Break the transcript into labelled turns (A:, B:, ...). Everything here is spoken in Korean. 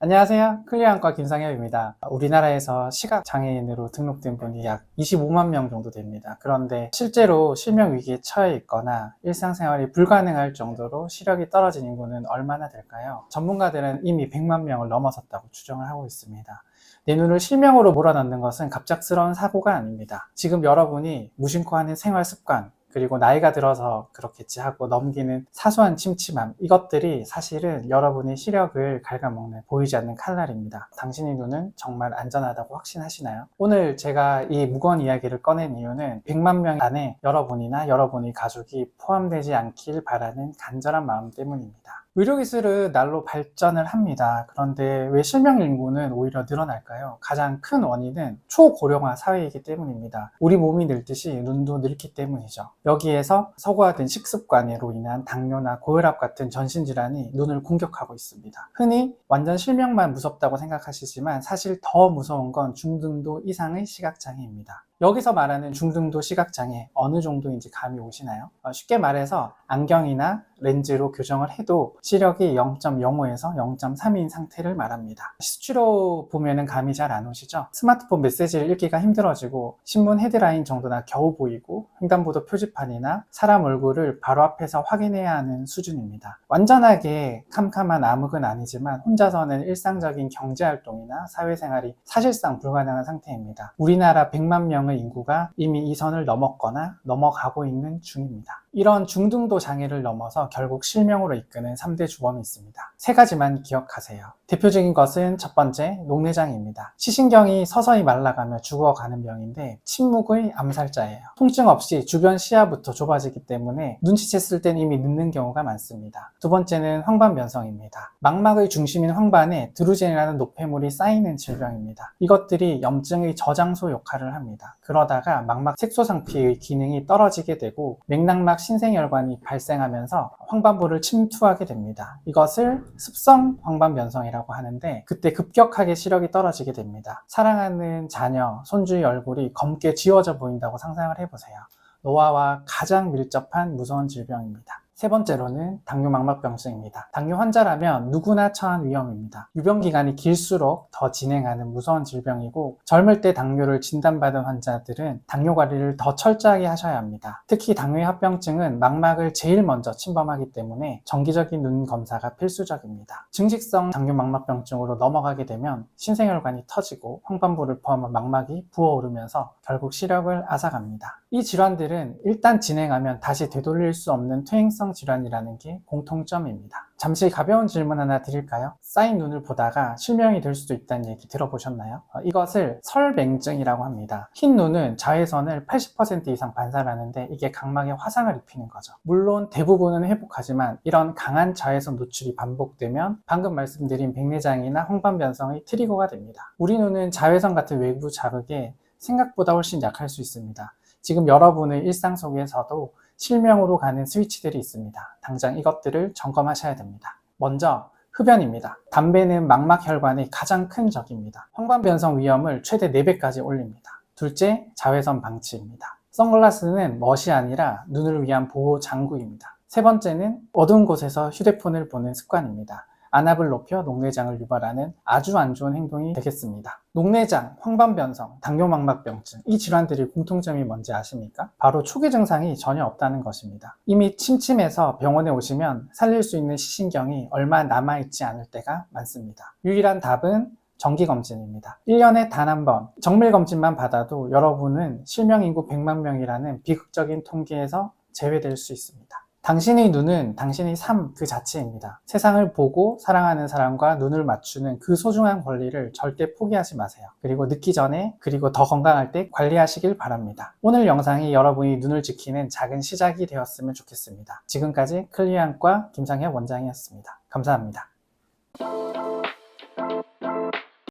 A: 안녕하세요. 클리어한과 김상엽입니다. 우리나라에서 시각장애인으로 등록된 분이 약 25만 명 정도 됩니다. 그런데 실제로 실명 위기에 처해 있거나 일상생활이 불가능할 정도로 시력이 떨어진 인구는 얼마나 될까요? 전문가들은 이미 100만 명을 넘어섰다고 추정을 하고 있습니다. 내 눈을 실명으로 몰아넣는 것은 갑작스러운 사고가 아닙니다. 지금 여러분이 무심코 하는 생활 습관, 그리고 나이가 들어서 그렇겠지 하고 넘기는 사소한 침침함 이것들이 사실은 여러분의 시력을 갉아먹는 보이지 않는 칼날입니다. 당신의 눈은 정말 안전하다고 확신하시나요? 오늘 제가 이 무거운 이야기를 꺼낸 이유는 100만 명 안에 여러분이나 여러분의 가족이 포함되지 않길 바라는 간절한 마음 때문입니다. 의료기술은 날로 발전을 합니다. 그런데 왜 실명 인구는 오히려 늘어날까요? 가장 큰 원인은 초고령화 사회이기 때문입니다. 우리 몸이 늙듯이 눈도 늙기 때문이죠. 여기에서 서구화된 식습관으로 인한 당뇨나 고혈압 같은 전신질환이 눈을 공격하고 있습니다. 흔히 완전 실명만 무섭다고 생각하시지만 사실 더 무서운 건 중등도 이상의 시각장애입니다. 여기서 말하는 중등도 시각장애 어느 정도인지 감이 오시나요? 어, 쉽게 말해서 안경이나 렌즈로 교정을 해도 시력이 0.05에서 0.3인 상태를 말합니다. 수치로 보면은 감이 잘 안 오시죠? 스마트폰 메시지를 읽기가 힘들어지고 신문 헤드라인 정도나 겨우 보이고 횡단보도 표지판이나 사람 얼굴을 바로 앞에서 확인해야 하는 수준입니다. 완전하게 캄캄한 암흑은 아니지만 혼자서는 일상적인 경제활동이나 사회생활이 사실상 불가능한 상태입니다. 우리나라 100만 명의 인구가 이미 이 선을 넘었거나 넘어가고 있는 중입니다. 이런 중등도 장애를 넘어서 결국 실명으로 이끄는 3대 주범이 있습니다. 세 가지만 기억하세요. 대표적인 것은 첫 번째, 녹내장입니다. 시신경이 서서히 말라가며 죽어가는 병인데 침묵의 암살자예요. 통증 없이 주변 시야부터 좁아지기 때문에 눈치챘을 땐 이미 늦는 경우가 많습니다. 두 번째는 황반변성입니다. 망막의 중심인 황반에 드루젠이라는 노폐물이 쌓이는 질병입니다. 이것들이 염증의 저장소 역할을 합니다. 그러다가 망막 색소상 피의 기능이 떨어지게 되고 맥락막 신생혈관이 발생하면서 황반부를 침투하게 됩니다. 이것을 습성 황반변성이라고 하는데 그때 급격하게 시력이 떨어지게 됩니다. 사랑하는 자녀, 손주의 얼굴이 검게 지워져 보인다고 상상을 해보세요. 노화와 가장 밀접한 무서운 질병입니다. 세 번째로는 당뇨 망막병증입니다. 당뇨 환자라면 누구나 처한 위험입니다. 유병 기간이 길수록 더 진행하는 무서운 질병이고 젊을 때 당뇨를 진단받은 환자들은 당뇨 관리를 더 철저하게 하셔야 합니다. 특히 당뇨 합병증은 망막을 제일 먼저 침범하기 때문에 정기적인 눈 검사가 필수적입니다. 증식성 당뇨 망막병증으로 넘어가게 되면 신생혈관이 터지고 황반부를 포함한 망막이 부어오르면서 결국 시력을 앗아갑니다. 이 질환들은 일단 진행하면 다시 되돌릴 수 없는 퇴행성 질환이라는 게 공통점입니다. 잠시 가벼운 질문 하나 드릴까요? 쌓인 눈을 보다가 실명이 될 수도 있다는 얘기 들어보셨나요? 어, 이것을 설맹증이라고 합니다. 흰 눈은 자외선을 80% 이상 반사하는데 이게 각막에 화상을 입히는 거죠. 물론 대부분은 회복하지만 이런 강한 자외선 노출이 반복되면 방금 말씀드린 백내장이나 홍반변성의 트리거가 됩니다. 우리 눈은 자외선 같은 외부 자극에 생각보다 훨씬 약할 수 있습니다. 지금 여러분의 일상 속에서도 실명으로 가는 스위치들이 있습니다. 당장 이것들을 점검하셔야 됩니다. 먼저 흡연입니다. 담배는 망막혈관의 가장 큰 적입니다. 황반변성 위험을 최대 4배까지 올립니다. 둘째, 자외선 방치입니다. 선글라스는 멋이 아니라 눈을 위한 보호 장구입니다. 세 번째는 어두운 곳에서 휴대폰을 보는 습관입니다. 안압을 높여 녹내장을 유발하는 아주 안 좋은 행동이 되겠습니다. 녹내장, 황반변성, 당뇨망막병증 이 질환들의 공통점이 뭔지 아십니까? 바로 초기 증상이 전혀 없다는 것입니다. 이미 침침해서 병원에 오시면 살릴 수 있는 시신경이 얼마 남아있지 않을 때가 많습니다. 유일한 답은 정기검진입니다. 1년에 단 한 번 정밀검진만 받아도 여러분은 실명인구 100만 명이라는 비극적인 통계에서 제외될 수 있습니다. 당신의 눈은 당신의 삶 그 자체입니다. 세상을 보고 사랑하는 사람과 눈을 맞추는 그 소중한 권리를 절대 포기하지 마세요. 그리고 늦기 전에 그리고 더 건강할 때 관리하시길 바랍니다. 오늘 영상이 여러분이 눈을 지키는 작은 시작이 되었으면 좋겠습니다. 지금까지 클리안과 김상혁 원장이었습니다. 감사합니다.